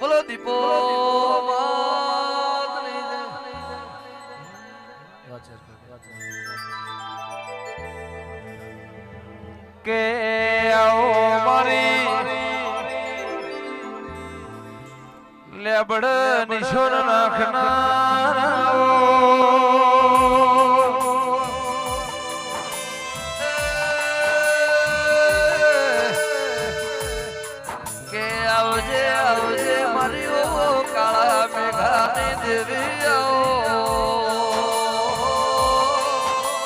બોલો દીપો. કે આવો મારી લેબડ નિશોન નાખનારાઓ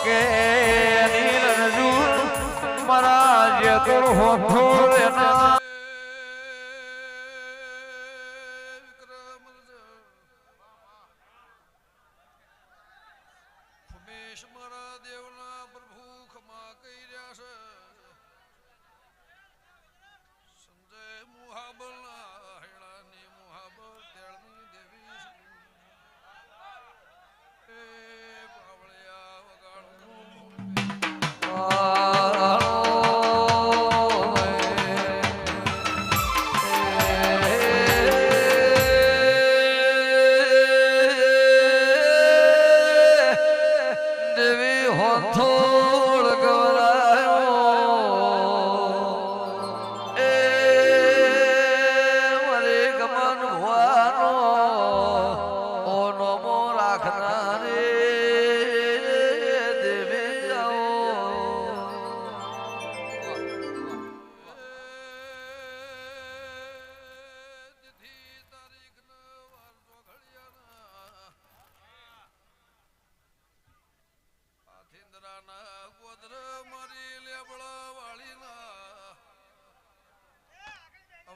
કે નીલ રજૂ મારા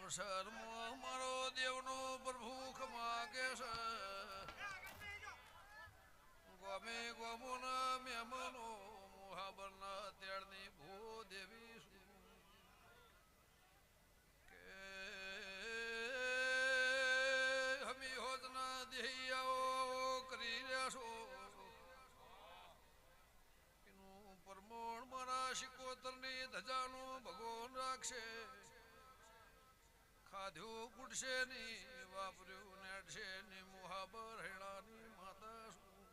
અવસરમાં મારો દેવનો પ્રભુ ખમાગે છે ગોમે ગોમોના મહેમાનો મોહાબરના તેડની ભૂ દેવી કે હમી હોતના દેહિયાઓ કરી રહ્યા છો. પરમોણ મારા શિકોતરની ધજાનું ભગવાન રાખશે. ખાધ્યું કુટશે ની, વાપર્યું નેડશે ની, મુહાબર હેણાની માતા છું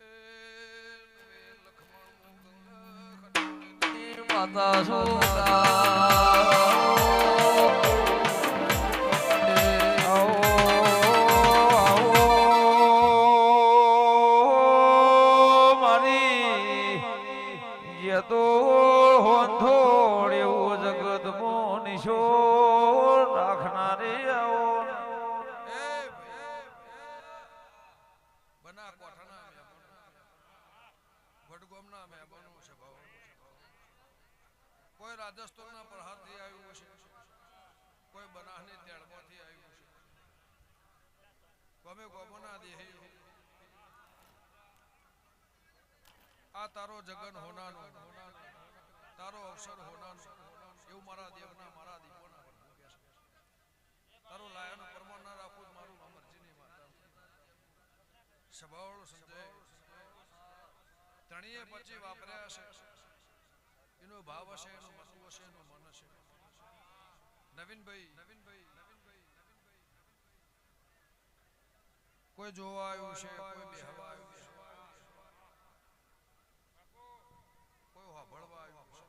એ લખમણ ગંગા ખંડોની માતા સોગા વડગામના મહેમાનો છે, ભાવ. કોઈ રાજસ્થાનના પ્રહારથી આવ્યું છે કોઈ બનાસની તેડમાંથી આવ્યું છે ગમે ગોમોના દેહી આ તારો જગન હોનાનો, તારો અવસર હોનાનો, એવું મારા દેવના, મારા દીપોના તારો છે. લાયાનું પ્રમાણ ના રાખવું મારું અમરજીની માતા. સ્વભાવ સંજય ત્રણેય પછી વાપર્યા હશે. એનો ભાવ હશે, એનું મતું હશે, એનું મન હશે. નવીનભાઈ નવીનભાઈ કોઈ જોવા આવ્યું છે, કોઈ બેહવા આવ્યું છે? કોઈ સાંભળવા આવ્યું છે?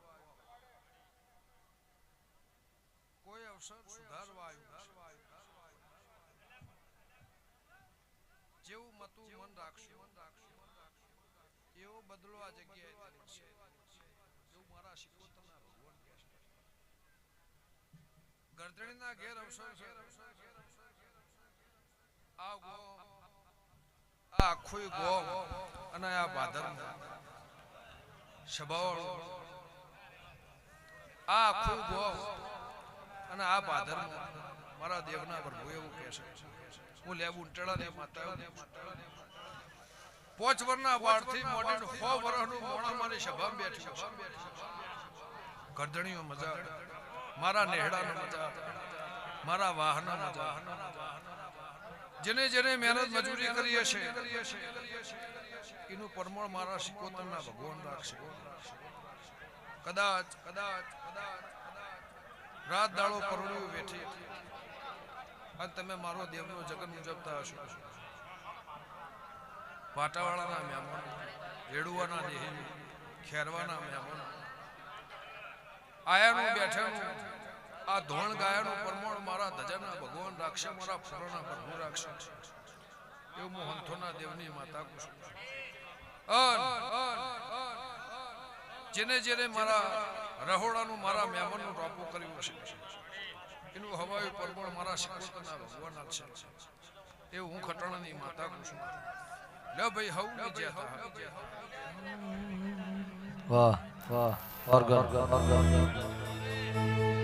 કોઈ અવસર સુધારવા આવ્યું છે? જેવું મતું મન રાખશું. એવો બદલો આ જગ્યાએ છે. એવું મારા શિકોતરના ભગવાન કહે છે. ગરદણીના ઘેર અવસર છે. આ આ આખું ગો અને આ ભાદર સભાવળ આ આખું ગો અને આ ભાદર મારા દેવના પ્રભુ એવું કહે છે. હું લેબ ઉંટડા ને માતા પોચ વરના વાળથી મોડીને સો વર્ષનું મોણા મારી સભામાં બેઠું ગરદણીઓ મજા મારા નેહડાનો મજા મારા વાહનો મજા જેને જેને મહેનત મજૂરી કરી હશે એનું પરમળ મારા શિકોતરના ભગવાન રાખશે. કદાચ કદાચ કદાચ રાત દાડો પરોળ્યું વેઠી અને તમે મારો દેવનો જગન ઉજવતા હશો. પાટાવાળાના મહેમાન, રેડુવાના દેહી, ખેરવાના મહેમાન. આયાનું બેઠાનું આ ધોણ ગાયાનું પરમોણ મારા ધજાના ભગવાન રાખશે, મારા ફૂલોના પ્રભુ રાખશે. એવું હું હંથોના દેવની માતા કુશું છું. જેને જેને મારા રહોડાનું, મારા મહેમાનનું ટોપું કર્યું છે એનું હવાયું પરમોણ મારા શિકોતરના ભગવાન રાખશે એવું હું ખટાણાની માતા કહું ભાઈ હવ વિજેતા વાહ વાહ ઓર્ગન ઓર્ગન